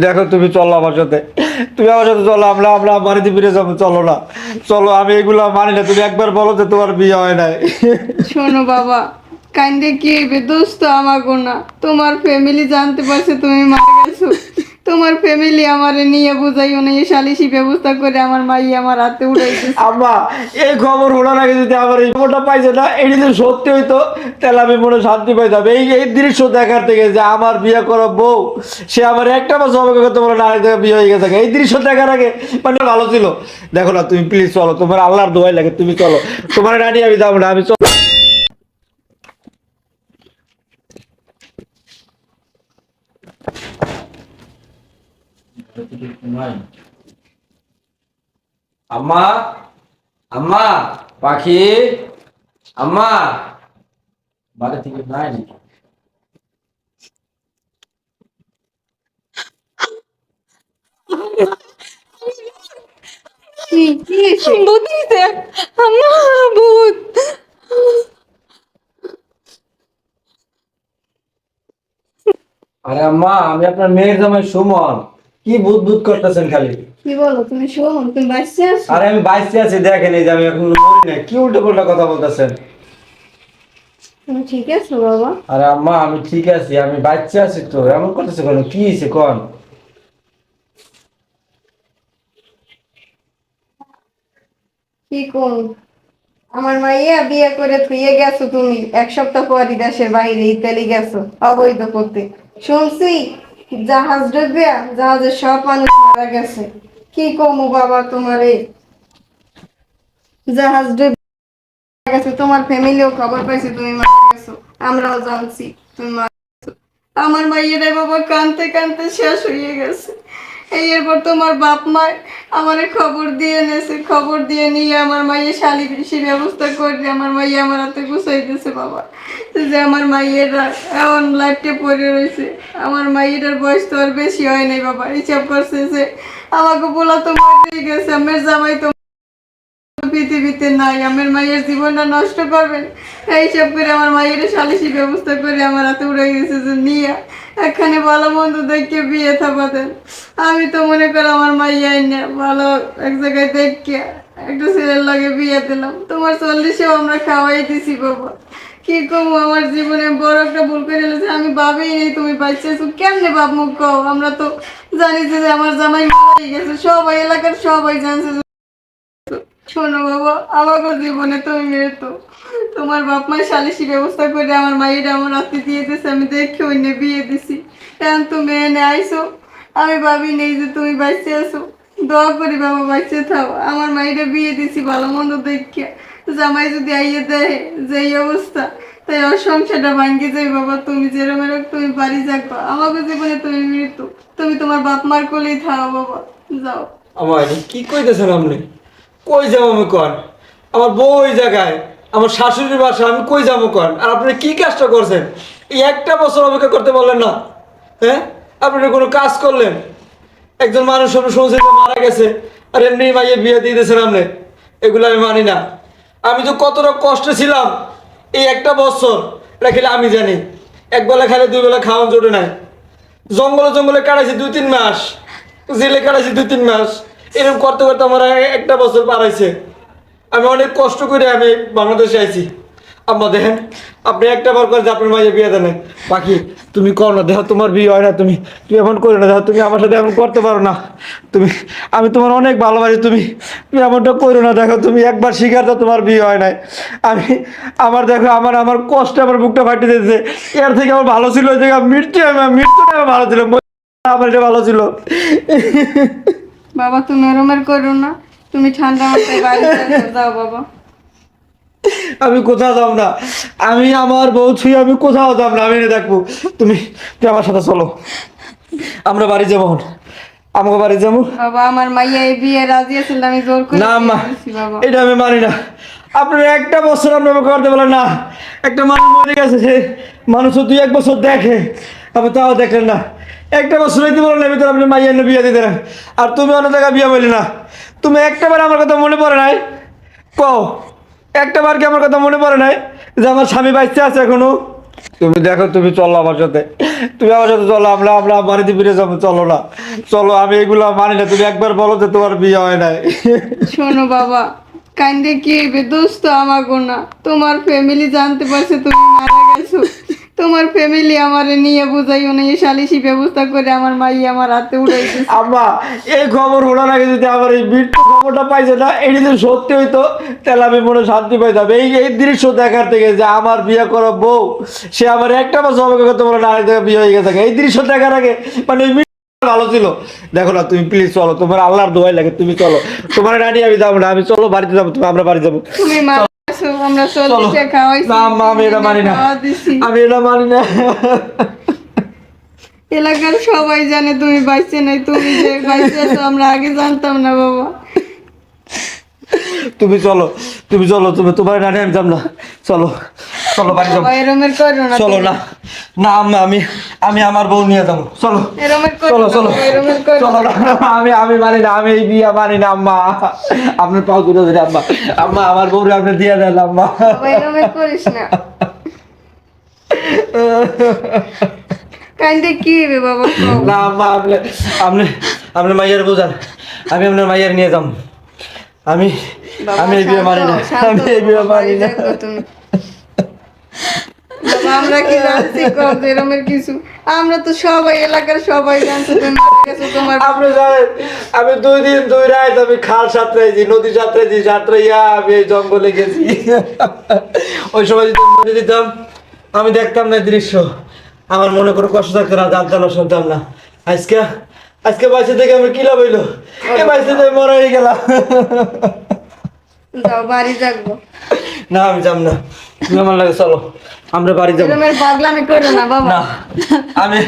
দেখো তুমি চলো আমার সাথে। তুমি আমার সাথে চলো, আমরা আমরা বাড়িতে ফিরে যাব, চলো না। চলো, আমি এগুলো মানি না। তুমি একবার বলো যে তোমার বিয়ে হয় নাই। শোনো বাবা, কাইন্দে কি বেদোস্ত আমার আমাগো না। তোমার ফ্যামিলি জানতে পারছে তুমি মারা গেছো। তোমার ফ্যামিলি আমার নিয়ে বুঝাইও না, এই সালিশি ব্যবস্থা করে আমার মাই আমার হাতে উড়াইছে আম্মা এই খবর ওনার আগে যদি আমার এই খবরটা পাইছে না, এটি যদি সত্যি হইতো, তাহলে আমি মনে শান্তি পাইতাম। এই এই দৃশ্য দেখার থেকে যে আমার বিয়ে করা বউ, সে আমার একটা বছর অপেক্ষা করতে পারে না জায়গায় বিয়ে হয়ে গেছে। এই দৃশ্য দেখার আগে মানে ভালো ছিল। দেখো না, তুমি প্লিজ চলো, তোমার আল্লাহর দোয়াই লাগে, তুমি চলো। তোমার রানি আমি যাব না, আমি চলো। আম্মা আম্মা, পাখি, আম্মা। বাড়ি থেকে নাই নাকি? আরে আম্মা, আমি আপনার মেয়ের জামাই সুমন। কি বুধ বুধ করতেছেন খালি? কি বলো তুমি শোনো তুমি বাঁচতে আছো? আরে আমি বাইসে আছি দেখেন এই যে আমি এখন মরি না কি উল্টো পাল্টা কথা বলতেছেন? তুমি ঠিক আছো বাবা? আরে আম্মা আমি ঠিক আছি আমি বাচ্চা আছি তো এমন করতেছে কেন? কি হয়েছে কোন? কি কোন? আমার মাইয়া বিয়ে করে থুয়ে গেছো তুমি এক সপ্তাহ পরই দেশের বাইরে ইতালি গেছো অবৈধ করতে শুনছি জাহাজ ডুববে জাহাজে সব মানুষ মারা গেছে। কি কমু বাবা তোমার? এই জাহাজ ডুবে গেছে, তোমার ফ্যামিলিও খবর পাইছে, তুমি মারা গেছো। আমরাও জানছি, তুমি মারা আমার মাইয়েরাই বাবা কানতে কানতে শেষ হয়ে গেছে। এই এরপর তোমার বাপ মা আমারে খবর দিয়ে নেছে খবর দিয়ে নিয়ে আমার মাইয়ে শালি বেশি ব্যবস্থা করে আমার মাইয়ে আমার হাতে গুছাইতেছে বাবা। যে আমার মাইয়েরা এমন লাইফটা পড়ে রয়েছে, আমার মাইয়েটার বয়স তো আর বেশি হয় নাই বাবা। হিসাব করছে যে, আমাকে বলা তো মরেই গেছে, আমার জামাই তো পৃথিবীতে নাই, আমার মায়ের জীবনটা নষ্ট করবেন এই সব করে আমার মায়ের সালিশি ব্যবস্থা করে আমার হাতে উড়ে গেছে যে, নিয়ে, এখানে ভালো বন্ধু দেখে বিয়ে থাপাতেন আমি তো মনে করি আমার মাইয়াই না, ভালো এক জায়গায় দেখে একটা ছেলের লাগে বিয়ে দিলাম। তোমার চল্লিশেও আমরা খাওয়াই দিছি, বাবা। কি করব আমার জীবনে বড় একটা ভুল করে ফেলেছে আমি ভাবেই নেই, তুমি পাইছো কেমনে বাপ মুখ কও? আমরা তো জানি যে আমার জামাই মারাই গেছে, সবাই, এলাকার সবাই জানছে যে শোনো বাবা আমাকে জীবনে তুমি মৃত্যু তোমার বাপ মায়ের সালিশি ব্যবস্থা করে আমার মায়ের আমার রাত্রি দিয়ে দিছে আমি দেখে অন্য বিয়ে দিছি। কেন তুমি এনে আইসো, আমি ভাবি নেই যে তুমি বাঁচতে আসো দোয়া করি বাবা বাঁচতে থাও। আমার মায়েরা বিয়ে দিছি ভালো মন্দ দেখে জামাই যদি আইয়ে দেয় যে অবস্থা, তাই ওর সংসারটা ভাঙ্গি যাই বাবা। তুমি যেরকম এরকম তুমি বাড়ি যাকো আমাকে জীবনে তুমি মৃত্যু। তুমি তোমার বাপ মার কোলেই থাও বাবা। যাও। আমার কি কইতেছেন আপনি? কই যাব আমি কন? আমার বউ ওই জায়গায়, আমার শাশুড়ির বাসা, আমি কই যাব কন? আর আপনি কি কাজটা করছেন? এই একটা বছর অপেক্ষা করতে পারলেন না। হ্যাঁ? আপনি কোনো কাজ করলেন? একজন মানুষ আমি শুনছি যে মারা গেছে, আর এমনি মাইয়ে বিয়ে দিয়ে দিয়েছেন আপনি। এগুলো আমি মানি না। আমি তো কতটা কষ্টে ছিলাম এই একটা বছর। এটা খেলে আমি জানি। এক বেলা খাইলে দুই বেলা খাওয়ান জোটে নাই। জঙ্গলে জঙ্গলে কাটাইছি দুই তিন মাস। জেলে কাটাইছি দুই তিন মাস। এরকম করতে করতে আমার একটা বছর পার হয়েছে। আমি অনেক কষ্ট করে আমি বাংলাদেশে আইছি। আম্মা দেখেন, আপনি একটা বার করে আপনার মাঝে বিয়ে দেন বাকি তুমি করো না দেখো তোমার বিয়ে হয় না তুমি। তুমি এমন করো না দেখো তুমি আমার সাথে এমন করতে পারো না। তুমি, আমি তোমার অনেক ভালোবাসি তুমি। তুমি এমনটা করো না, দেখো তুমি একবার শিকার তো তোমার বিয়ে হয় নাই। আমি, আমার দেখো, আমার আমার কষ্ট আমার বুকটা ফাটিয়ে দিয়েছে এর থেকে আমার ভালো ছিল ওই জায়গায় মৃত্যু, মৃত্যুটা ভালো ছিল। আমার এটা ভালো ছিল। বাবা তুমি এরমের করো না। তুমি ঠান্ডা মাথায় বাড়ি যাও বাবা। আমি কোথাও যাব না। আমি আমার বউ ছুঁয়ে আমি কোথাও যাব না। আমি এনে দেখব। তুমি তুমি আমার সাথে চলো। আমরা বাড়ি যাব আমাকে বাড়ি যাব। বাবা আমার মাইয়া এই বিয়ে রাজি আছিল আমি জোর করে না মা এটা আমি মানি না। আপনার একটা বছর আপনি আমাকে করতে বলেন না। একটা মানুষ মরে গেছে সে মানুষ দুই এক বছর দেখে। আপনি তাও দেখলেন না। একটা বছর হইতে বলেন আমি তো আপনি মাইয়া এনে বিয়ে দিতে না আর তুমি অন্য জায়গায় বিয়ে বলি না তুমি একটা বার আমার কথা মনে পড়ে নাই? কও একটা বার কি আমার কথা মনে পড়ে নাই যে আমার স্বামী বাচ্চা আছে এখনও? তুমি দেখো, তুমি চলো আমার সাথে। তুমি আমার সাথে চলো, আমরা আমরা বাড়িতে ফিরে যাব, চলো না। চলো, আমি এগুলো মানি না, তুমি একবার বলো যে তোমার বিয়ে হয় নাই। শোনো বাবা কান্দে কি দোস্ত আমাগো না। তোমার ফ্যামিলি জানতে পারছে তুমি মারা গেছো। তোমার ফ্যামিলি আমার নিয়ে বুঝাইও না এই সালিশি ব্যবস্থা করে আমার মাই আমার হাতে উড়াই দিছে আম্মা এই খবর শোনার আগে যদি আমার এই মৃত্যু খবরটা পাইছে না এটি যদি সত্যি হইতো তাহলে আমি মনে শান্তি পাইতাম। এই এই দৃশ্য দেখার থেকে যে আমার বিয়ে করা বউ সে আমার একটা বছর আমাকে করতে বলে না আরেক জায়গায় বিয়ে হয়ে গেছে। এই দৃশ্য দেখার আগে মানে ভালো ছিল। দেখো না তুমি প্লিজ চলো তোমার আল্লাহর দোয়াই লাগে তুমি চলো। তোমার রানি আমি যাব না আমি চলো বাড়িতে যাব তুমি আমরা বাড়ি যাব। আমরা না আমি এটা মানি না। আমি এটা মানি না। এলাকার সবাই জানে তুমি বাইছে নাই তুমি যে বাইছে তো আমরা আগে জানতাম না বাবা। তুমি চলো তুমি চলো তুমি তোমার রানে আমি যাব না চলো। চলো বাড়ি যাব। চলো না না আমি আমি আমার বউ নিয়ে যাব। চলো চলো চলো। চলো আমি আমি মানি না আমি এই বিয়া মানি না আম্মা। আপনার পাও তুলে ধরে আম্মা। আম্মা আমার বউরে আপনি দিয়ে দেন আম্মা। বাবা করিস না। কান্দে কি বাবা না আম্মা আপনি আপনি আপনি মাইয়ার বোঝান। আমি আপনার মাইয়ার নিয়ে যাম। আমি আমি এই বিয়ে মানি না আমি এই বিয়ে মানি না। আমরা কি জানছি কব এরমের কিছু? আমরা তো সবাই এলাকার সবাই জানছে তোমার আপনি জানেন আমি দুই দিন দুই রাত আমি খাল সাঁতরাইছি নদী সাঁতরাইছি সাঁতরাইয়া আমি জঙ্গলে গেছি। ওই সময় যদি মনে দিতাম আমি দেখতাম না দৃশ্য। আমার মনে কোনো কষ্ট থাকতো না জানতাম না শুনতাম না। আজকে আজকে বাঁচে থেকে আমি কি লাভ হইল? এ থেকে মরে গেলাম। যাও বাড়ি যাব না আমি যাব না। তুমি আমার লাগে চলো। আমরা বাড়ি যাব। এরমের পাগলামি করো না বাবা। না আমি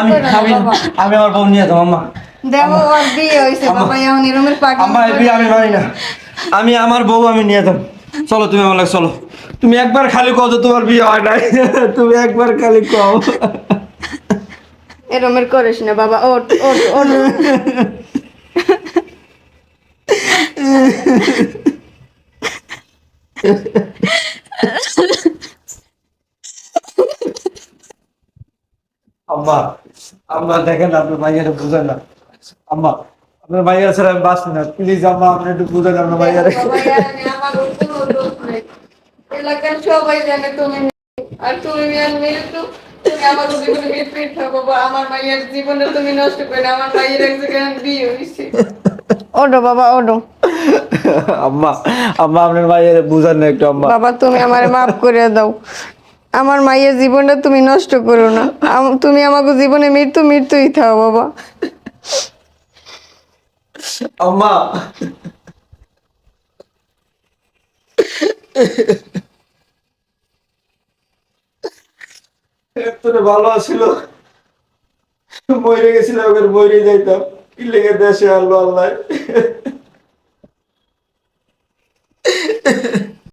আমি আমি আমি আমার বউ নিয়ে যাব আম্মা। দেখো ওর বিয়ে হয়েছে বাবা এখন এরমের আম্মা পাগলামি বিয়ে আমি মানি না। আমি আমার বউ আমি নিয়ে যাব। চলো তুমি আমার লাগে চলো। তুমি একবার খালি কও যে তোমার বিয়ে হয় নাই। তুমি একবার খালি কও। এরমের করিস না বাবা ওট ওট ওট আম্মা আম্মা দেখেন আপনার মাইয়ারে বুঝেন না আম্মা আপনার মাইয়ার ছাড়া আমি বাঁচি না প্লিজ আম্মা আপনি একটু বুঝেন আপনার মাইয়ারে। এলাকার সবাই জানে তুমি আর তুমি তুমি আমার জীবনে মৃত্যু থাকো আমার মায়ের জীবনে তুমি নষ্ট করে। আমার মায়ের এক জায়গায় বিয়ে হয়েছে ওডো বাবা ওডো আম্মা আম্মা আপনার মাইয়ারে বুঝেন না একটু আম্মা। বাবা তুমি আমার মাফ করে দাও। আমার মায়ের জীবনটা তুমি নষ্ট করো না। তুমি আমাকে জীবনে মৃত্যু মৃত্যুই থাও বাবা। আম্মা। ভালো মরে গেছিল ওকে মরে যাইতাম। কি লেগে দেশে আল্লাহ